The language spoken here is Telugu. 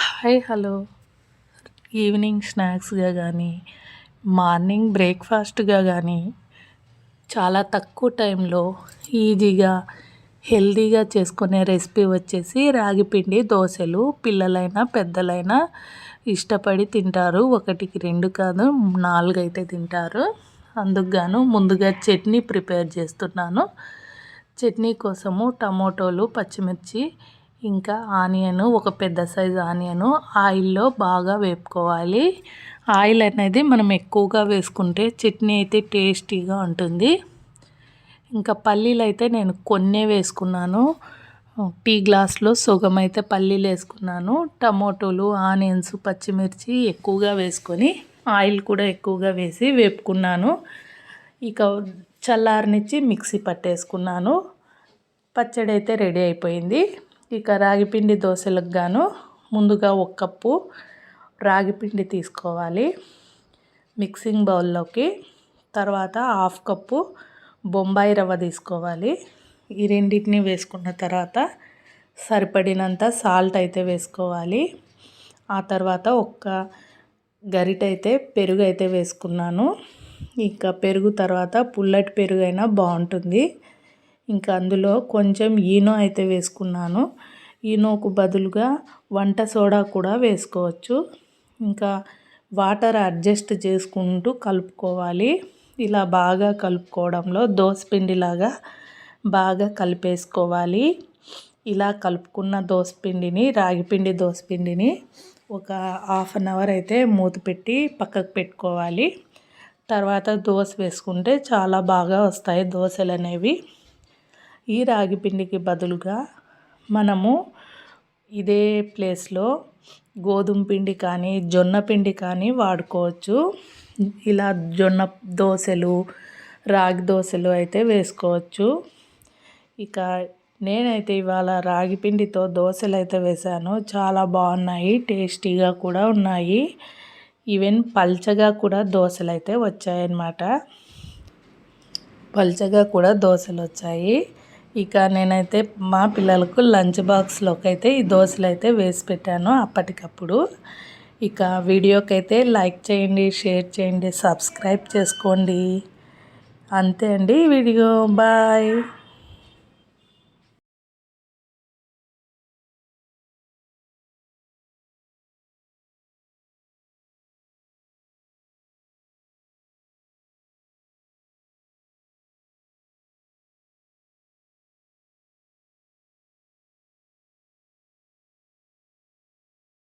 Hi hello. ఈవినింగ్ స్నాక్స్గా కానీ మార్నింగ్ బ్రేక్ఫాస్ట్గా కానీ చాలా తక్కువ టైంలో ఈజీగా హెల్తీగా చేసుకునే రెసిపీ వచ్చేసి రాగిపిండి దోశలు పిల్లలైనా పెద్దలైనా ఇష్టపడి తింటారు. ఒకటికి రెండు కాదు నాలుగు అయితే తింటారు అందుకుగాను ముందుగా చట్నీ ప్రిపేర్ చేస్తున్నాను. చట్నీ కోసము టమోటోలు పచ్చిమిర్చి ఇంకా ఆనియను ఒక పెద్ద సైజు ఆనియను ఆయిల్లో బాగా వేపుకోవాలి. ఆయిల్ అనేది మనం ఎక్కువగా వేసుకుంటే చట్నీ అయితే టేస్టీగా ఉంటుంది. ఇంకా పల్లీలు అయితే నేను కొన్నే వేసుకున్నాను. టీ గ్లాస్లో సుగం అయితే పల్లీలు వేసుకున్నాను. టమోటోలు ఆనియన్స్ పచ్చిమిర్చి ఎక్కువగా వేసుకొని ఆయిల్ కూడా ఎక్కువగా వేసి వేపుకున్నాను. ఇక చల్లారనిచ్చి మిక్సీ పట్టేసుకున్నాను. పచ్చడి అయితే రెడీ అయిపోయింది. ఇక రాగిపిండి దోశలకు గాను ముందుగా ఒక కప్పు రాగిపిండి తీసుకోవాలి. మిక్సింగ్ బౌల్లోకి తర్వాత హాఫ్ కప్పు బొంబాయి రవ్వ తీసుకోవాలి. ఈ రెండింటిని వేసుకున్న తర్వాత సరిపడినంత సాల్ట్ అయితే వేసుకోవాలి. ఆ తర్వాత ఒక్క గరిట అయితే పెరుగు అయితే వేసుకున్నాను. ఇంకా పెరుగు తర్వాత పుల్లటి పెరుగు అయినా బాగుంటుంది. ఇంకా అందులో కొంచెం ఈనో అయితే వేసుకున్నాను. ఈనోకు బదులుగా వంట సోడా కూడా వేసుకోవచ్చు. ఇంకా వాటర్ అడ్జస్ట్ చేసుకుంటూ కలుపుకోవాలి. ఇలా బాగా కలుపుకోవడంలో పిండిలాగా బాగా కలిపేసుకోవాలి. ఇలా కలుపుకున్న దోసపిండిని రాగిపిండి దోసపిండిని ఒక హాఫ్ అన్ అవర్ అయితే మూత పెట్టి పక్కకు పెట్టుకోవాలి. తర్వాత దోశ వేసుకుంటే చాలా బాగా వస్తాయి దోశలు అనేవి. ఈ రాగి పిండికి బదులుగా మనము ఇదే ప్లేస్లో గోధుమ పిండి కానీ జొన్న పిండి కానీ వాడుకోవచ్చు. ఇలా జొన్న దోశలు రాగి దోశలు అయితే వేసుకోవచ్చు. ఇక నేనైతే ఇవాళ రాగి పిండితో దోశలు అయితే వేశాను చాలా బాగున్నాయి టేస్టీగా కూడా ఉన్నాయి. ఈవెన్ పల్చగా కూడా దోశలు అయితే వచ్చాయన్నమాట. పల్చగా కూడా దోశలు వచ్చాయి. ఇక నేనైతే మా పిల్లలకు లంచ్ బాక్స్లోకి అయితే ఈ దోశలు అయితే వేసి పెట్టాను అప్పటికప్పుడు. ఇక వీడియోకి అయితే లైక్ చేయండి షేర్ చేయండి సబ్స్క్రైబ్ చేసుకోండి. అంతే అండి వీడియో. బాయ్.